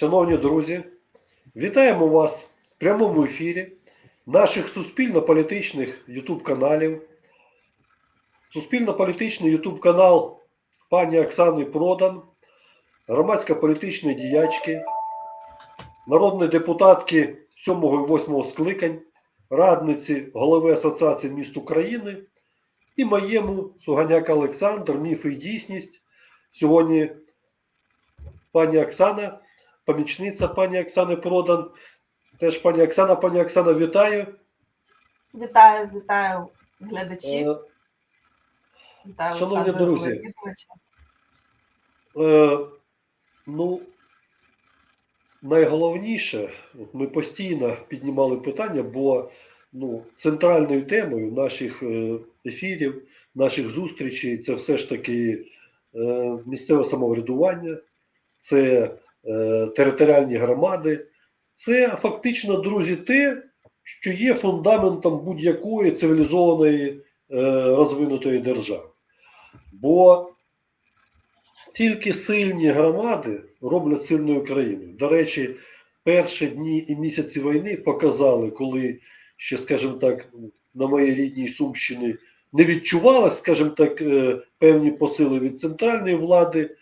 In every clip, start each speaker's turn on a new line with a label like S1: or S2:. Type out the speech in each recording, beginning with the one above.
S1: Шановні друзі, вітаємо вас в прямому ефірі наших суспільно-політичних YouTube каналів. Суспільно-політичний YouTube канал пані Оксани Продан, громадська політичної діячки, народної депутатки 7 і 8 скликань, радниці голови Асоціації міст України і моєму Суганяк Олександр, міф і дійсність. Сьогодні пані Оксана, помічниця пані Оксани Продан. Теж пані Оксана, пані Оксана, вітаю.
S2: Вітаю, вітаю глядачів.
S1: Е,
S2: Вітаю
S1: шановні
S2: Олександра
S1: друзі, Е, ну, найголовніше, от ми постійно піднімали питання, бо ну, центральною темою наших е, ефірів, наших зустрічей це все ж таки е, місцеве самоврядування, це територіальні громади, це фактично, друзі, те, що є фундаментом будь-якої цивілізованої е, розвинутої держави. Бо тільки сильні громади роблять сильною країною. До речі, перші дні і місяці війни показали, коли ще, скажімо так, на моїй рідній Сумщині не відчувалось, скажімо так, е, певні посили від центральної влади,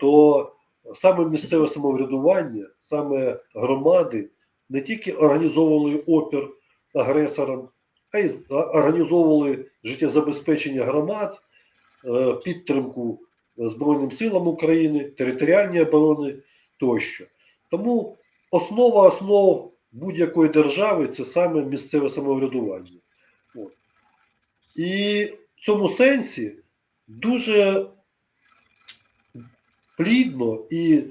S1: то саме місцеве самоврядування, саме громади не тільки організовували опір агресорам, а й організовували життєзабезпечення громад, е, підтримку Збройним силам України, територіальній оборони тощо. Тому основа основ будь-якої держави це саме місцеве самоврядування. От. І в цьому сенсі дуже плідно і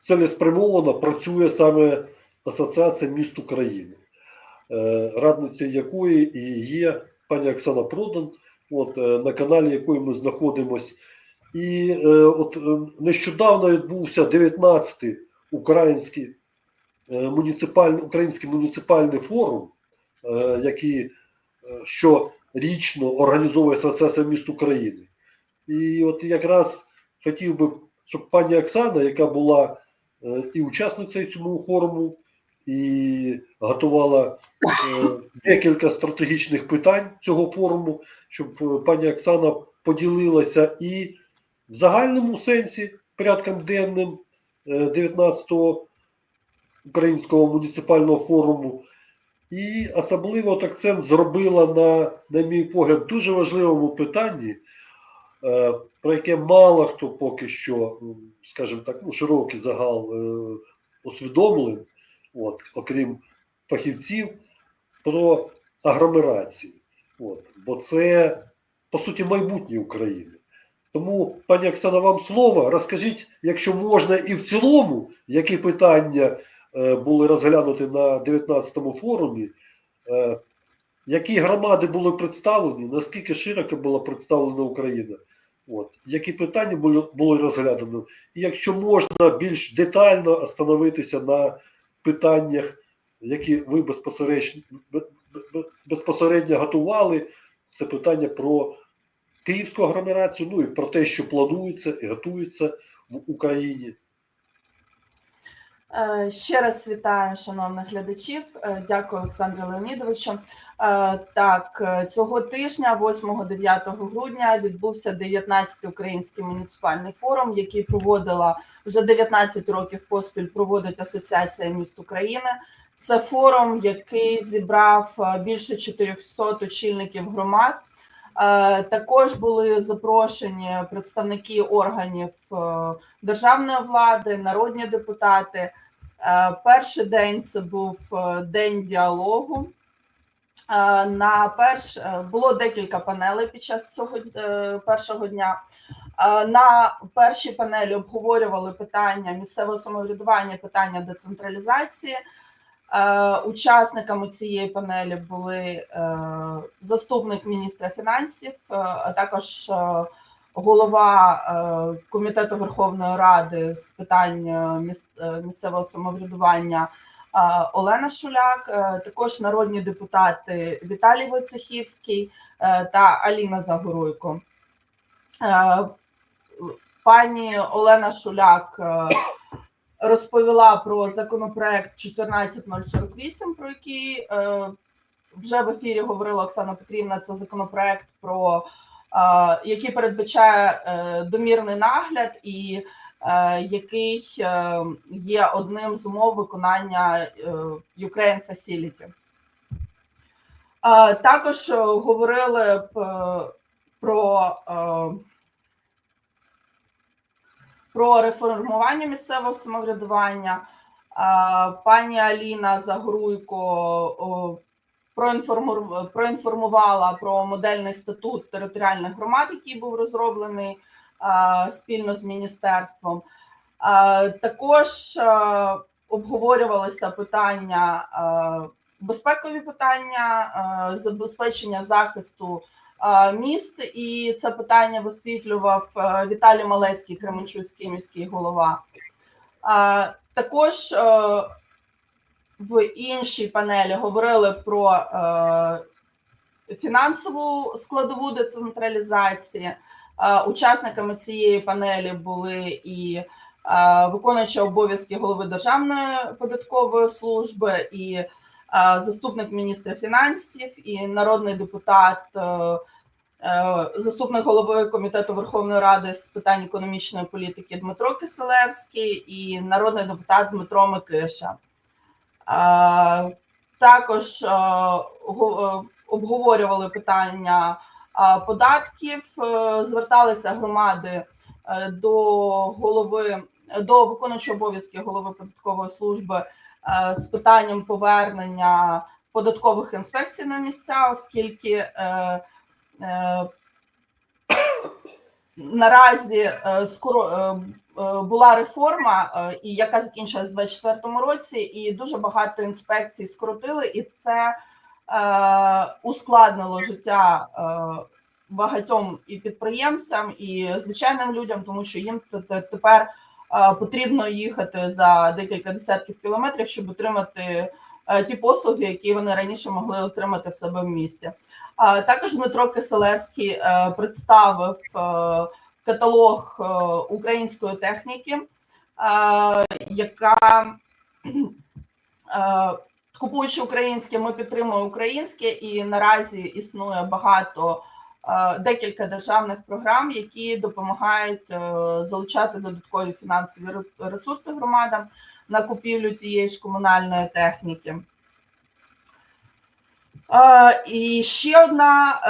S1: цілеспрямовано працює саме Асоціація міст України, е, радницею якої і є пані Оксана Продан, от, е, на каналі якої ми знаходимося. І е, от нещодавно відбувся 19-й український муніципальний, український муніципальний форум, який щорічно організовує Асоціація міст України. І от якраз хотів би, щоб пані Оксана, яка була е, і учасницею цього форуму, і готувала е, декілька стратегічних питань цього форуму, щоб е, пані Оксана поділилася і в загальному сенсі порядком денним е, 19-го українського муніципального форуму, і особливо от акцент зробила на, на мій погляд, дуже важливому питанні, про яке мало хто поки що, скажімо так, ну, широкий загал е, усвідомлений, от, окрім фахівців, про агломерації. От, бо це, по суті, майбутнє України. Тому, пані Оксана, вам слово. Розкажіть, якщо можна, і в цілому, які питання е, були розглянуті на 19-му форумі, е, які громади були представлені, наскільки широко була представлена Україна, от, які питання були, були розглядані, і якщо можна більш детально остановитися на питаннях, які ви безпосередньо, бе- бе- безпосередньо готували, це питання про київську агломерацію, ну і про те, що планується і готується в Україні.
S2: Е, Ще раз вітаю шановних глядачів. Е, Дякую, Олександру Леонідовичу. Е, Так, цього тижня, 8-9 грудня, відбувся 19-й український муніципальний форум, який проводила вже 19 років поспіль. Проводить Асоціація міст України. Це форум, який зібрав більше 400 очільників громад. Також були запрошені представники органів державної влади, народні депутати. Е, Перший день це був е, день діалогу. Е, На перш було декілька панелей під час цього першого дня. На першій панелі обговорювали питання місцевого самоврядування, питання децентралізації. Учасниками цієї панелі були заступник міністра фінансів, а також голова е, комітету Верховної Ради з питань е, е, місцевого самоврядування Олена Шуляк, також народні депутати Віталій Войцехівський та Аліна Загоруйко. Пані Олена Шуляк розповіла про законопроект 14048, про який вже в ефірі говорила Оксана Петрівна. Це законопроект, про який передбачає е, домірний нагляд і е, який е, є одним з умов виконання е, Ukraine Facility. Е, також е, говорили е, про. Е, про реформування місцевого самоврядування. Пані Аліна Загруйко проінформувала про модельний статут територіальних громад, який був розроблений а, спільно з міністерством. А, Також а, обговорювалися питання, безпекові питання, забезпечення захисту міст, і це питання висвітлював е, Віталій Малецький, Кременчуцький міський голова. Також е, в іншій панелі говорили про е, фінансову складову децентралізації. Е, Учасниками цієї панелі були і е, виконуюча обов'язки голови Державної податкової служби, і е, заступник міністра фінансів, і народний депутат, е, е, заступник голови комітету Верховної Ради з питань економічної політики Дмитро Киселевський і народний депутат Дмитро Микиша. Також е, е, обговорювали питання податків, е, зверталися громади до голови до виконуючого обов'язки голови податкової служби з питанням повернення податкових інспекцій на місця, оскільки наразі е, скоро е, е, була реформа, і яка закінчилась у 2024 році, і дуже багато інспекцій скоротили, і це ускладнило життя багатьом і підприємцям, і звичайним людям, тому що їм тепер потрібно їхати за декілька десятків кілометрів, щоб отримати ті послуги, які вони раніше могли отримати в себе в місті. Також Дмитро Киселевський е, представив е, каталог е, української техніки, яка купуючи українське, ми підтримуємо українське, і наразі існує багато декілька державних програм, які допомагають залучати додаткові фінансові ресурси громадам на купівлю тієї ж комунальної техніки. І ще одна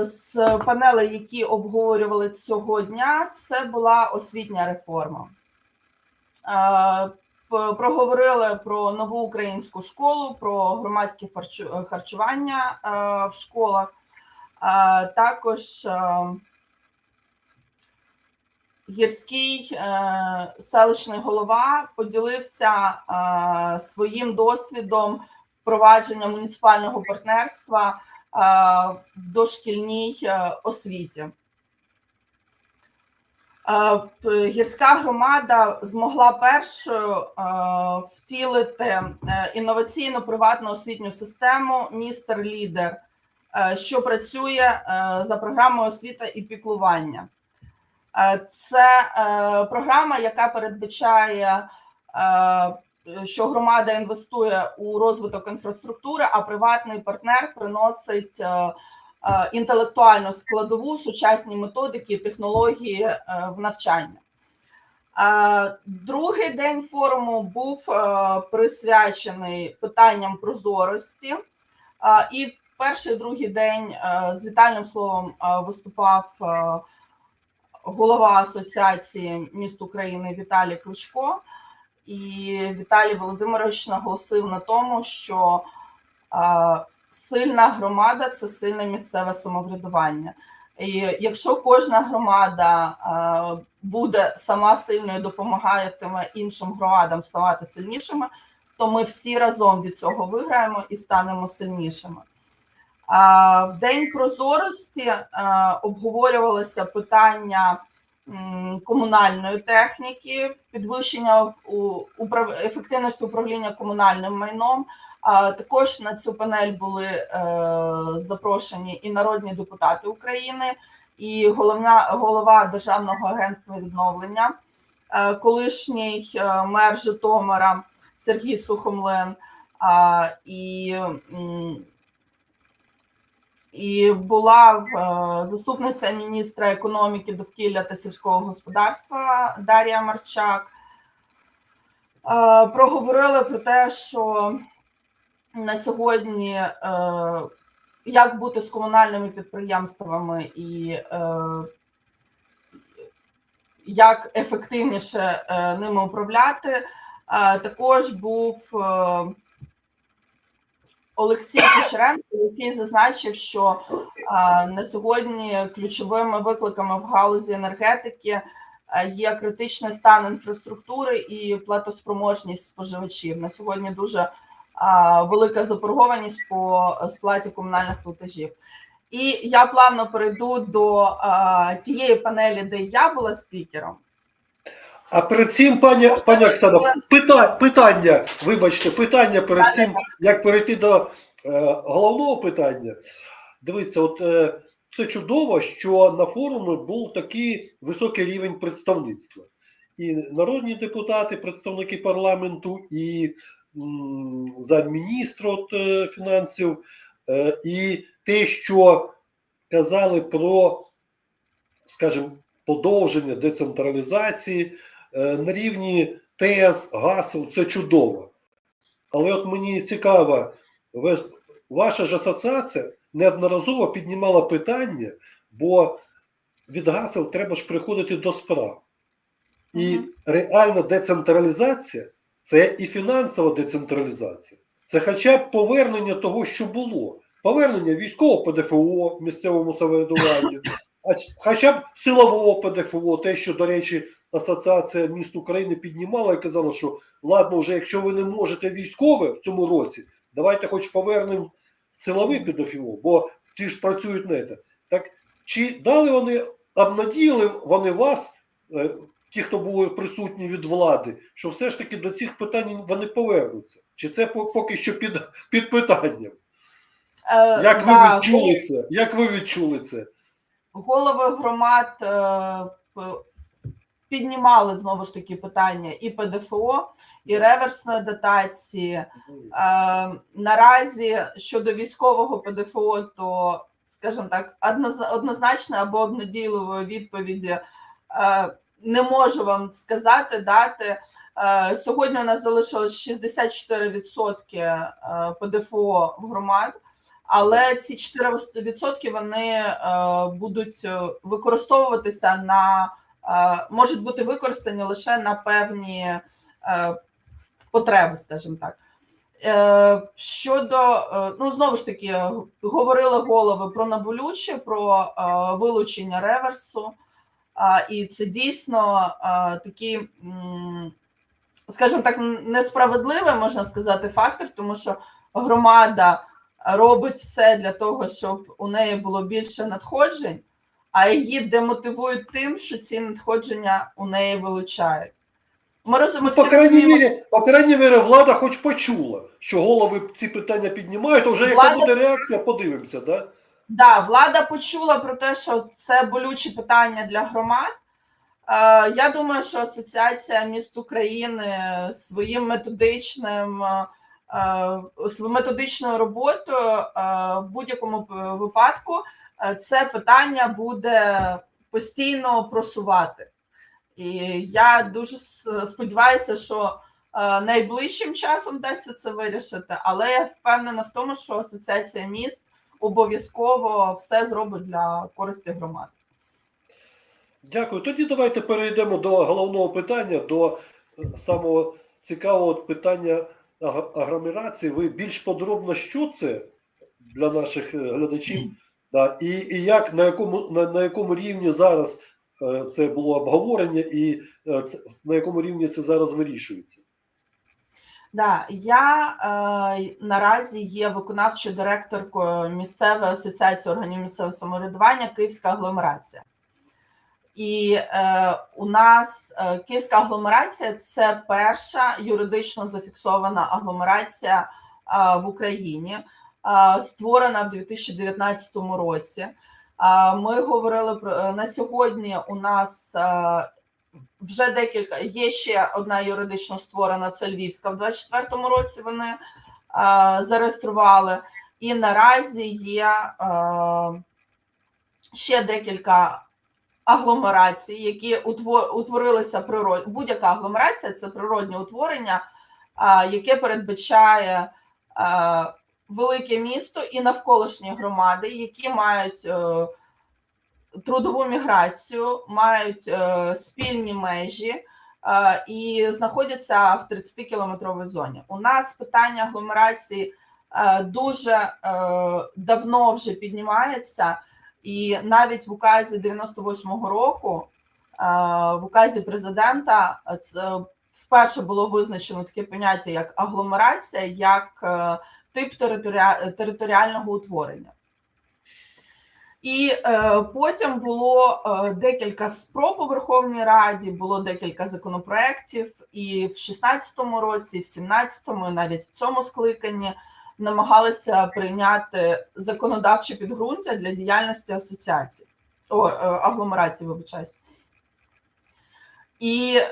S2: е, з панелей, які обговорювали цього дня, це була освітня реформа. Проговорили про нову українську школу, про громадське харчування е, в школах. Також е, гірський селищний голова поділився своїм досвідом впровадження муніципального партнерства е, в дошкільній е, освіті. Е, Гірська громада змогла першою втілити інноваційну приватну освітню систему Містер Лідер, що працює за програмою освіта і піклування. Це програма, яка передбачає що громада інвестує у розвиток інфраструктури, а приватний партнер приносить е, е, інтелектуальну складову, сучасні методики, технології е, в навчання. Другий день форуму був присвячений питанням прозорості, і перший другий день з вітальним словом виступав голова Асоціації міст України Віталій Кличко. І Віталій Володимирович наголосив на тому, що е, сильна громада це сильне місцеве самоврядування. І якщо кожна громада е, буде сама сильною, допомагатиме іншим громадам ставати сильнішими, то ми всі разом від цього виграємо і станемо сильнішими. А в день прозорості е, обговорювалося питання комунальної техніки, підвищення ефективності управління комунальним майном. Також на цю панель були е, запрошені і народні депутати України, і головна голова Державного агентства відновлення е, колишній е, мер Житомира Сергій Сухомлин і, і була е, заступниця міністра економіки, довкілля та сільського господарства Дар'я Марчак. Е, Проговорили про те, що на сьогодні е, як бути з комунальними підприємствами і як ефективніше ними управляти. Також був Олексій Кучеренко, який зазначив, що на сьогодні ключовими викликами в галузі енергетики е, є критичний стан інфраструктури і платоспроможність споживачів. На сьогодні дуже велика заборгованість по сплаті комунальних платежів. І я плавно перейду до тієї панелі, де я була спікером.
S1: А перед цим, пані, пані Оксана, пита, питання, вибачте, питання перед цим, як перейти до е, головного питання. Дивіться, от е, це чудово, що на форумі був такий високий рівень представництва. І народні депутати, представники парламенту, і замміністра е, фінансів, е, і те, що казали про, скажімо, подовження децентралізації на рівні ТЕС, ГАСів, це чудово. Але от мені цікаво, ваша ж асоціація неодноразово піднімала питання, бо від гасел треба ж приходити до справ. І реальна децентралізація це і фінансова децентралізація. Це хоча б повернення того, що було. Повернення військового ПДФО місцевому самоврядуванню, а хоча б силового ПДФО, те, що, до речі, Асоціація міст України піднімала і казала, що ладно, вже якщо ви не можете військове в цьому році, давайте хоч повернемо силовий ПДФО, бо ті ж працюють на це. Так чи дали вони, обнадіяли вони вас, е, ті, хто були присутні від влади, що все ж таки до цих питань вони повернуться? Чи це поки що під, під питанням?
S2: Е,
S1: Як ви
S2: да,
S1: відчули це? Як ви відчули це?
S2: голови громад е, піднімали знову ж таки питання і ПДФО, і реверсної дотації. Е, наразі щодо військового ПДФО, то, скажімо так, однозначно або обнадійливої відповіді е, не можу вам сказати, дати. Е, сьогодні у нас залишилось 64% е, ПДФО в громад. Але ці 4% вони будуть використовуватися на можуть бути використані лише на певні е, потреби, скажімо так. Е, щодо, е, ну знову ж таки, говорили голови про наболюче, про е, вилучення реверсу, е, і це дійсно е, такі, скажімо так, несправедливий, можна сказати, фактор, тому що громада робить все для того, щоб у неї було більше надходжень, а її демотивують тим, що ці надходження у неї вилучають. Ми розуміємо,
S1: Ну, по крайній мірі, по крайній мірі, влада хоч почула, що голови ці питання піднімають, то вже яка буде реакція, подивимося, да?
S2: Да, влада почула про те, що це болючі питання для громад. Е, я думаю, що Асоціація міст України своїм методичним е, е, методичною роботою е, в будь-якому випадку е, це питання буде постійно просувати. І я дуже сподіваюся, що е, найближчим часом вдасться це вирішити, але я впевнена в тому, що Асоціація міст обов'язково все зробить для користі громад.
S1: Дякую. Тоді давайте перейдемо до головного питання, до е, самого цікавого питання аг- агромерації. Ви більш подробно, що це для наших е, глядачів, да, і, і як на якому на, на якому рівні зараз е, це було обговорення, і е, це- на якому рівні це зараз вирішується?
S2: Да, я е, наразі є виконавчою директоркою місцевої асоціації органів місцевого самоврядування Київська агломерація. І е, у нас е, Київська агломерація це перша юридично зафіксована агломерація е, в Україні, створена в 2019 році. Ми говорили про е, на сьогодні. У нас е, вже декілька є ще одна юридично створена, це Львівська. В 24-му році вони е, зареєстрували, і наразі є ще декілька агломерацій, які утворилися природ... будь-яка агломерація це природнє утворення, яке передбачає велике місто і навколишні громади, які мають е, трудову міграцію, мають е, спільні межі е, і знаходяться в 30 кілометровій зоні. У нас питання агломерації дуже давно вже піднімається, і навіть в указі 98-го року, в указі президента, це вперше було визначено таке поняття як агломерація, як тип територіа- територіального утворення. І е, потім було е, декілька спроб у Верховній Раді, було декілька законопроєктів, і в 16-му році, і в 17-му, і навіть в цьому скликанні намагалися прийняти законодавче підґрунтя для діяльності асоціацій, о, е, агломерації, вибачаюсь. І е,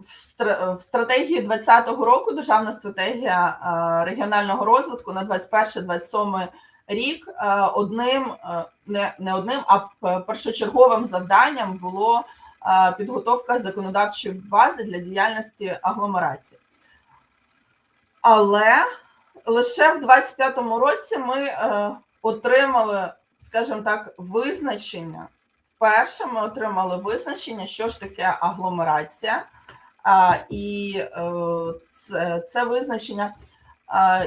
S2: в, стра- в стратегії 2020 року державна стратегія е, регіонального розвитку на 21-27 рік е, одним е, не, не одним, а першочерговим завданням було підготовка законодавчої бази для діяльності агломерації. Але лише в 25-му році ми отримали, скажімо так, визначення. Вперше ми отримали визначення, що ж таке агломерація. І е, це, визначення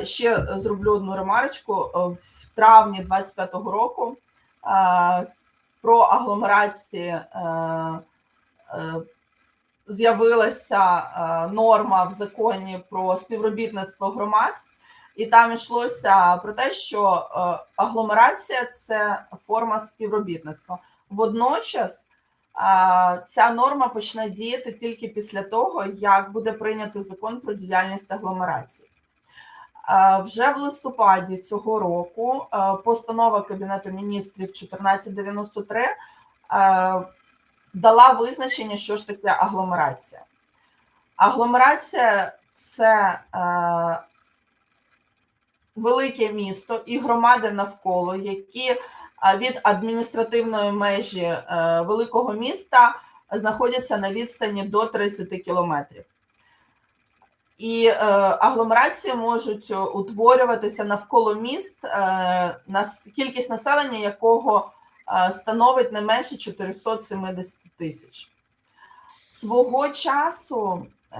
S2: ще зроблю одну ремарочку. В травні 25-го року про агломерації е, е, з'явилася норма в законі про співробітництво громад, і там йшлося про те, що агломерація це форма співробітництва. Водночас ця норма почне діяти тільки після того, як буде прийнятий закон про діяльність агломерації. Вже в листопаді цього року постанова Кабінету міністрів 1493 дала визначення, що ж таке агломерація. Агломерація це велике місто і громади навколо, які від адміністративної межі е, великого міста знаходяться на відстані до 30 кілометрів. І е, агломерації можуть е, утворюватися навколо міст, е, нас, кількість населення якого е, становить не менше 470 тисяч. Свого часу е,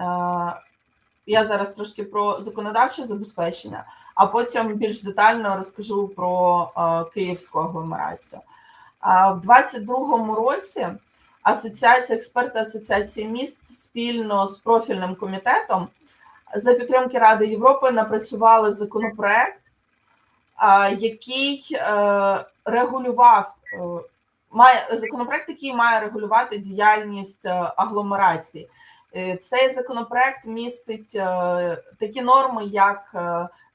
S2: я зараз трошки про законодавче забезпечення, а потім більш детально розкажу про е, київську агломерацію. В 22-му році Асоціація експерти Асоціації міст спільно з профільним комітетом за підтримки Ради Європи напрацювали законопроект, який е, регулював е, має законопроект, який має регулювати діяльність агломерації. Цей законопроект містить такі норми, як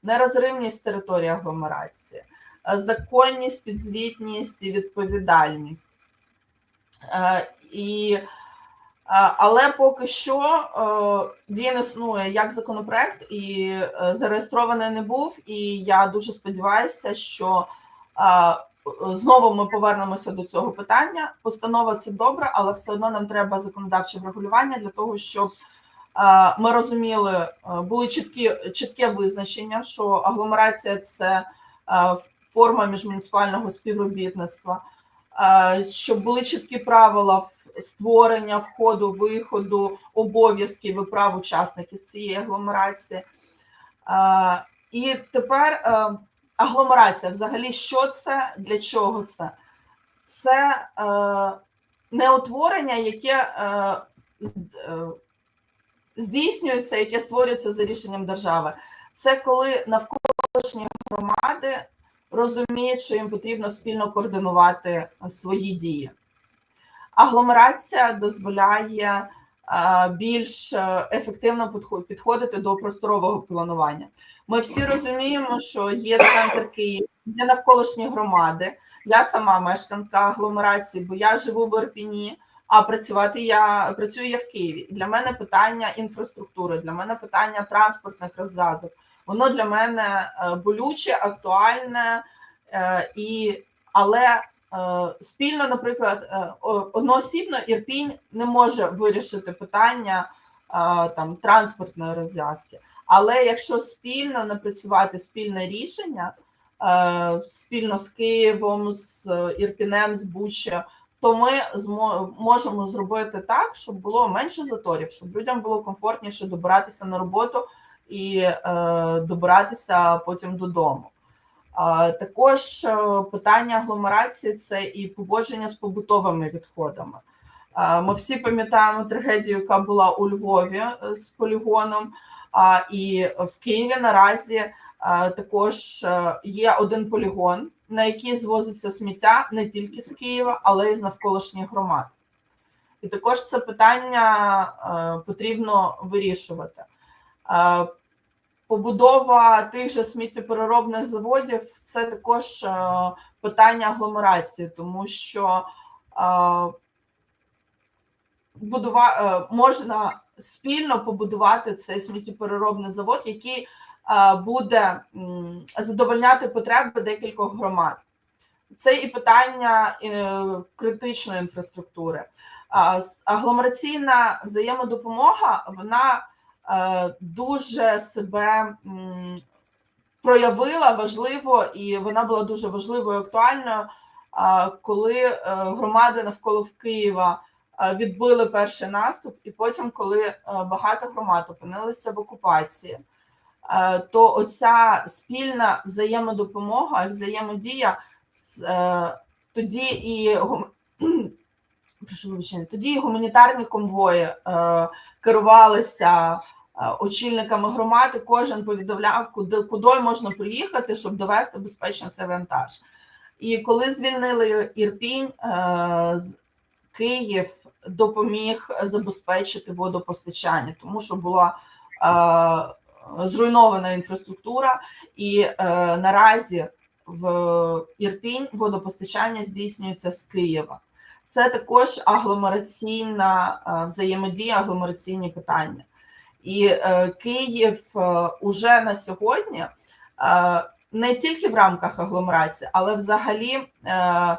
S2: нерозривність території агломерації, е, законність, підзвітність і відповідальність. Е, І, е, але поки що він існує як законопроект і зареєстрований не був. І я дуже сподіваюся, що знову ми повернемося до цього питання. Постанова це добре, але все одно нам треба законодавче врегулювання для того, щоб ми розуміли, е, були чіткі чітке визначення, що агломерація це е, форма міжмуніципального співробітництва, е, щоб були чіткі правила створення входу, виходу, обов'язків і прав учасників цієї агломерації. Е, І тепер е, агломерація, взагалі, що це, для чого це? Це е, не утворення, яке е, е, здійснюється, яке створюється за рішенням держави. Це коли навколишні громади розуміють, що їм потрібно спільно координувати свої дії. Агломерація дозволяє е, більш е, ефективно підходити до просторового планування. Ми всі розуміємо, що є центр Києва, є навколишні громади. Я сама мешканка агломерації, бо я живу в Ірпіні, А працювати я працюю я в Києві. Для мене питання інфраструктури, для мене питання транспортних розв'язок. Воно для мене е, болюче, актуальне е, і але е, спільно, наприклад, одноосібно Ірпінь не може вирішити питання там транспортної розв'язки. Але якщо спільно напрацювати спільне рішення спільно з Києвом, з Ірпінем, з Буча, то ми можемо зробити так, щоб було менше заторів, щоб людям було комфортніше добиратися на роботу і е, добиратися потім додому. Також е, питання агломерації це і поводження з побутовими відходами. Ми всі пам'ятаємо трагедію, яка була у Львові е, з полігоном. І в Києві наразі також е, є один полігон, на який звозиться сміття не тільки з Києва, але й з навколишніх громад. І також це питання е, потрібно вирішувати. Е, Побудова тих же сміттєпереробних заводів це також питання агломерації, тому що будува, можна спільно побудувати цей сміттєпереробний завод, який буде м, задовольняти потреби декількох громад. Це і питання е, критичної інфраструктури. Агломераційна взаємодопомога вона е, дуже себе проявила важливо, і вона була дуже важливою і актуальною, коли е, громади навколо Києва е, відбили перший наступ, і потім, коли е, багато громад опинилися в окупації, е, то оця спільна взаємодопомога, взаємодія е, тоді і прошу вибачення, тоді і гуманітарні конвої е, керувалися е, очільниками громади. Кожен повідомляв, куди куди можна приїхати, щоб довести безпечно цей вантаж. І коли звільнили Ірпінь, е, Київ допоміг забезпечити водопостачання, тому що була е, зруйнована інфраструктура, і е, наразі в Ірпінь водопостачання здійснюється з Києва. Це також агломераційна е, взаємодія, агломераційні питання. І е, Київ е, уже на сьогодні е, не тільки в рамках агломерації, але взагалі е, е,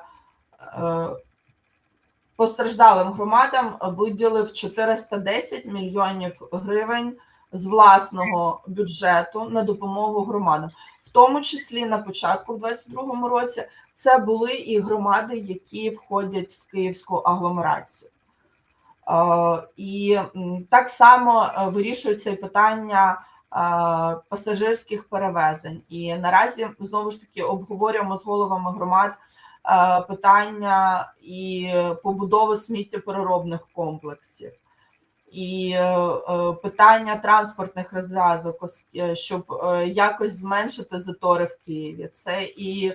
S2: постраждалим громадам виділив 410 мільйонів гривень з власного бюджету на допомогу громадам, в тому числі на початку в 2022 році це були і громади, які входять в київську агломерацію. Е, І так само е, вирішується і питання е, пасажирських перевезень. І наразі знову ж таки обговорюємо з головами громад питання і побудови сміттєпереробних комплексів. І е, е, питання транспортних розв'язок, е, щоб якось зменшити затори в Києві. Це і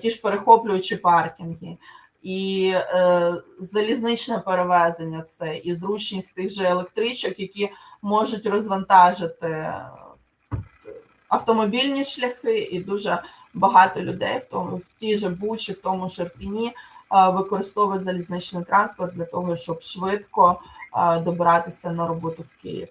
S2: ті ж перехоплюючі паркінги, і залізничне перевезення, це і зручність тих же електричок, які можуть розвантажити автомобільні шляхи, і дуже багато людей в тому в тій же Бучі, в тому е, використовують залізничний транспорт для того, щоб швидко добиратися на роботу в Київ.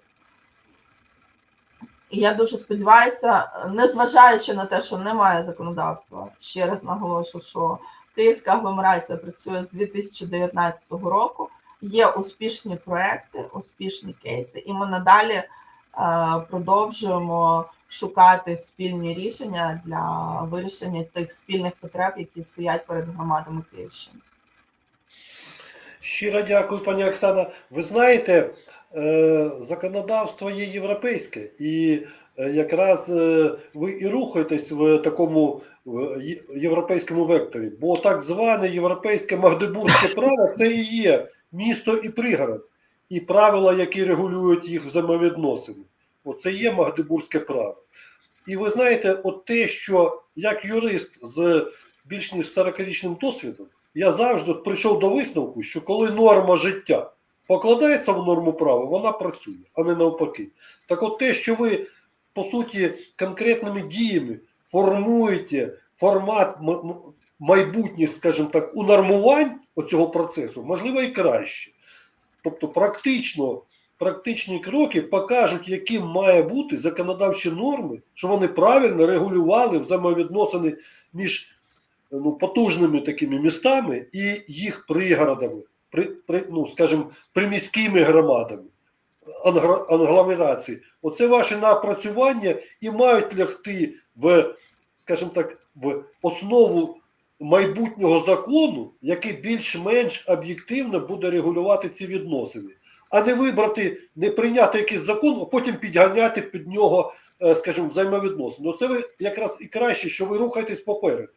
S2: І я дуже сподіваюся, незважаючи на те, що немає законодавства, ще раз наголошу, що Київська агломерація працює з 2019 року. Є успішні проекти, успішні кейси, і ми надалі е, продовжуємо шукати спільні рішення для вирішення тих спільних потреб, які стоять перед громадами Київщини.
S1: Щиро дякую, пані Оксана. Ви знаєте, е, законодавство є європейське, і е, якраз е, ви і рухаєтесь в такому європейському векторі, бо так зване європейське магдебурзьке право це і є місто і пригород, і правила, які регулюють їх взаємовідносини. Оце є магдебурзьке право. І ви знаєте, от те, що як юрист з більш ніж 40-річним досвідом, я завжди прийшов до висновку, що коли норма життя покладається в норму права, вона працює, а не навпаки. Так от те, що ви по суті конкретними діями формуєте формат майбутніх, скажімо так, унормувань оцього процесу, можливо, і краще. Тобто, практично, практичні кроки покажуть, яким має бути законодавчі норми, що вони правильно регулювали взаємовідносини між ну, потужними такими містами і їх пригородами, при, при, ну, скажімо, приміськими громадами агломерації. Оце ваші напрацювання і мають лягти в, скажімо так, в основу майбутнього закону, який більш-менш об'єктивно буде регулювати ці відносини, а не вибрати, не прийняти якийсь закон, а потім підганяти під нього, е, скажімо, взаємовідносини. Оце ви якраз і краще, що ви рухаєтесь попереду.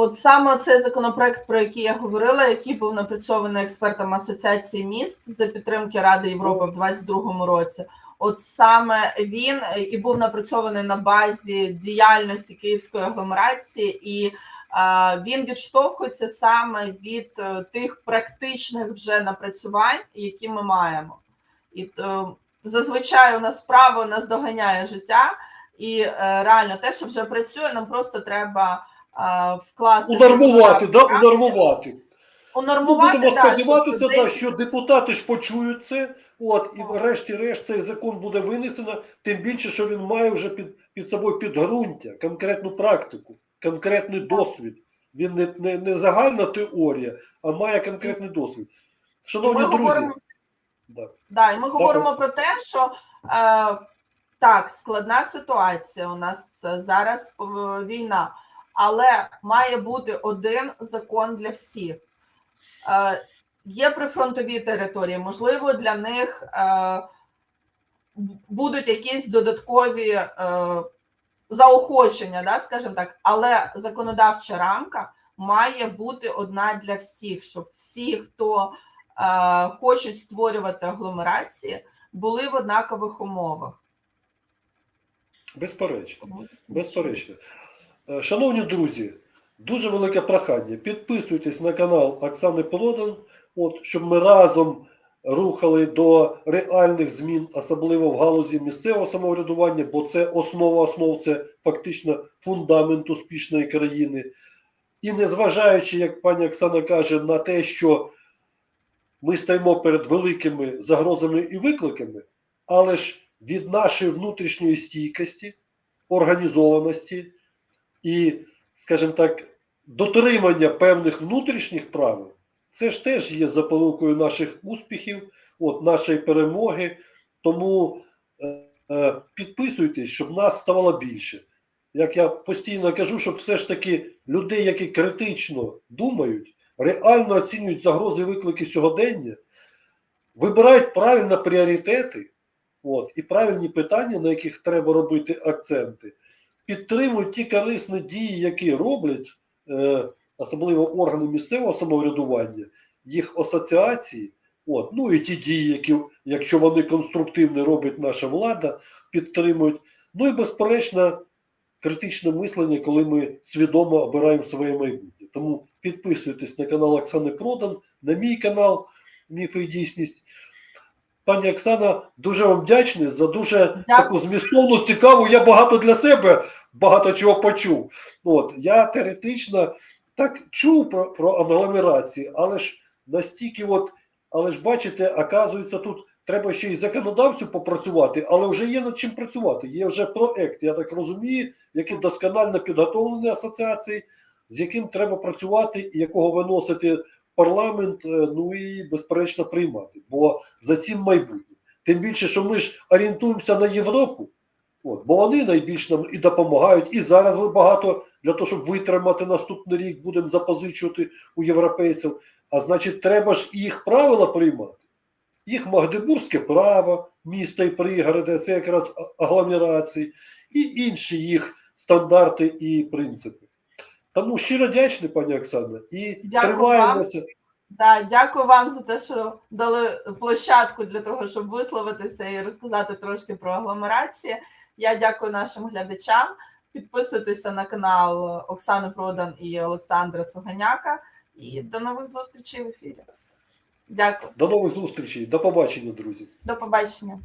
S2: От саме цей законопроект, про який я говорила, який був напрацьований експертами Асоціації міст за підтримки Ради Європи в 2022 році. От саме він е, і був напрацьований на базі діяльності Київської агломерації, і е, він відштовхується саме від е, тих практичних вже напрацювань, які ми маємо. І зазвичай у нас право нас доганяє життя, і реально те, що вже працює, нам просто треба вкласти
S1: Унормувати, да, унормувати. Ну,
S2: унормувати
S1: будемо
S2: да,
S1: сподіватися, да, що депутати ж почують це, от, і врешті-решт цей закон буде винесено, тим більше, що він має вже під, під собою підґрунтя, конкретну практику, конкретний досвід. Він не, не, не загальна теорія, а має конкретний досвід. Шановні
S2: ми
S1: друзі,
S2: говоримо,
S1: да.
S2: да, і ми говоримо про те, що е, так, складна ситуація. У нас зараз е, війна, але має бути один закон для всіх. Е, є прифронтові території, можливо, для них е, будуть якісь додаткові е, заохочення, да, скажімо так, але законодавча рамка має бути одна для всіх, щоб всі, хто е, хочуть створювати агломерації, були в однакових умовах.
S1: безперечно. Безперечно. Е, Шановні друзі, дуже велике прохання. Підписуйтесь на канал Оксани Продан, от, щоб ми разом рухали до реальних змін, особливо в галузі місцевого самоврядування, бо це основа основ, це фактично фундамент успішної країни. І незважаючи, як пані Оксана каже, на те, що ми стоїмо перед великими загрозами і викликами, але ж від нашої внутрішньої стійкості, організованості і, скажімо так, дотримання певних внутрішніх правил, це ж теж є запорукою наших успіхів, от, нашої перемоги. Тому е, е, підписуйтесь, щоб нас ставало більше. Як я постійно кажу, щоб все ж таки людей, які критично думають, реально оцінюють загрози і виклики сьогодення, вибирають правильно пріоритети, от, і правильні питання, на яких треба робити акценти, підтримують ті корисні дії, які роблять, е, особливо органи місцевого самоврядування, їх асоціації, от, ну і ті дії, які, якщо вони конструктивні, робить наша влада, підтримують. Ну і безперечно, критичне мислення, коли ми свідомо обираємо своє майбутнє. Тому підписуйтесь на канал Оксани Продан, на мій канал Міфи і дійсність. Пані Оксана, дуже вам вдячний за дуже
S2: Дякую.
S1: таку змістовну, цікаву. Я багато для себе багато чого почув. От я теоретично так чув про, про агломерації, але ж настільки, от, але ж бачите, оказується, тут треба ще й законодавцю попрацювати, але вже є над чим працювати. Є вже проект, я так розумію, який досконально підготовлений асоціації, з яким треба працювати і якого виносити парламент, е, ну і безперечно приймати. Бо за цим майбутнє. Тим більше, що ми ж орієнтуємося на Європу, от, бо вони найбільш нам і допомагають. І зараз ми багато для того, щоб витримати наступний рік, будемо запозичувати у європейців. А значить, треба ж їх правила приймати. Їх Магдебурзьке право, міста і пригороди, це якраз агломерації, і інші їх стандарти і принципи. Тому щиро вдячний, пані Оксана, і
S2: Дякую
S1: тримаємося.
S2: Да, дякую вам за те, що дали площадку для того, щоб висловитися і розказати трошки про агломерації. Я дякую нашим глядачам. Підписуйтеся на канал Оксани Продан і Олександра Суганяка. І до нових зустрічей в ефірі. Дякую,
S1: До нових зустрічей, до побачення, друзі.
S2: до побачення.